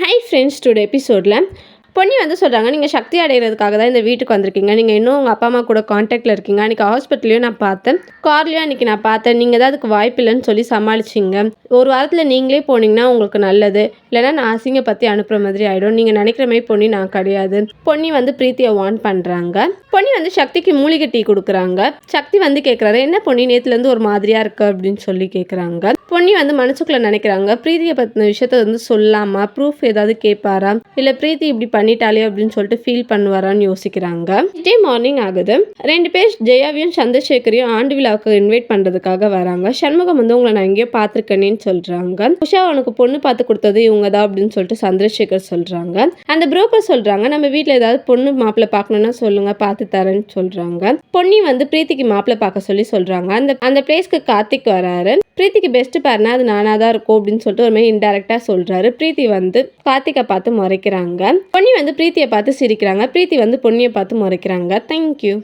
Hi friends today எபிசோடில் பொன்னி வந்து சொல்கிறாங்க நீங்கள் சக்தி அடைகிறதுக்காக தான் இந்த வீட்டுக்கு வந்திருக்கீங்க. நீங்கள் இன்னும் உங்கள் அப்பா அம்மா கூட காண்டாக்டில் இருக்கீங்க. அன்றைக்கி ஹாஸ்பிட்டல்லையும் நான் பார்த்தேன். கார்லேயும் அன்றைக்கி நான் பார்த்தேன். நீங்கள் தான் அதுக்கு வாய்ப்பு இல்லைன்னு சொல்லி சமாளிச்சிங்க. ஒரு வாரத்தில் நீங்களே போனீங்கன்னா உங்களுக்கு நல்லது. இல்லைன்னா நான் அசிங்க பற்றி அனுப்புகிற மாதிரி ஆகிடும் நீங்கள் நினைக்கிற மாதிரி பொன்னி நான் கிடையாது. பொன்னி வந்து பிரீத்தியை வான் பண்ணுறாங்க பொன்னி வந்து சக்திக்கு மூலிகை டீ கொடுக்குறாங்க. சக்தி வந்து கேட்குறாரு என்ன பொன்னி நேற்றுலேருந்து ஒரு மாதிரியாக இருக்கு? அப்படின்னு சொல்லி கேட்குறாங்க பொன்னி வந்து மனசுக்குள்ளே நினைக்கிறாங்க பிரீத்தியை பற்றின விஷயத்த வந்து சொல்லாமா? ப்ரூஃப் ஏதாவது கேட்பாரா இல்லை பிரீத்தி இப்படி பண்ணிட்டாலே? அப்படின்னு சொல்லிட்டு ஃபீல் பண்ணுவாரான்னு யோசிக்கிறாங்க. டே மார்னிங் ஆகுது. ரெண்டு பேர் ஜெயாவையும் சந்திரசேகரையும் ஆண்டு விழாவுக்கு இன்வைட் பண்ணுறதுக்காக வராங்க. சண்முகம் வந்து உங்களை நான் எங்கேயோ பார்த்துருக்கேனேன்னு சொல்கிறாங்க உஷா உனக்கு பொண்ணு பார்த்து கொடுத்தது இவங்க தான் அப்படின்னு சொல்லிட்டு சந்திரசேகர் சொல்கிறாங்க அந்த புரோக்கர் சொல்கிறாங்க நம்ம வீட்டில் ஏதாவது பொண்ணு மாப்பிள்ளை பார்க்கணுன்னா சொல்லுங்க பார்த்து தரேன்னு சொல்கிறாங்க பொன்னி வந்து பிரீத்திக்கு மாப்பிள்ளை பார்க்க சொல்லி சொல்கிறாங்க அந்த அந்த பிளேஸ்க்கு கார்த்திக் வராரு. பிரீத்திக்கு பெஸ்ட் பாருனா அது நானாக தான் இருக்கும் அப்படின்னு சொல்லிட்டு ஒரு மாதிரி இன்டெரக்டாக சொல்கிறாரு பிரீத்தி வந்து கார்த்திகை பார்த்து முறைக்கிறாங்க. பொன்னி வந்து பிரீத்தியை பார்த்து சிரிக்கிறாங்க. பிரீத்தி வந்து பொன்னியை பார்த்து முறைக்கிறாங்க. தேங்க்யூ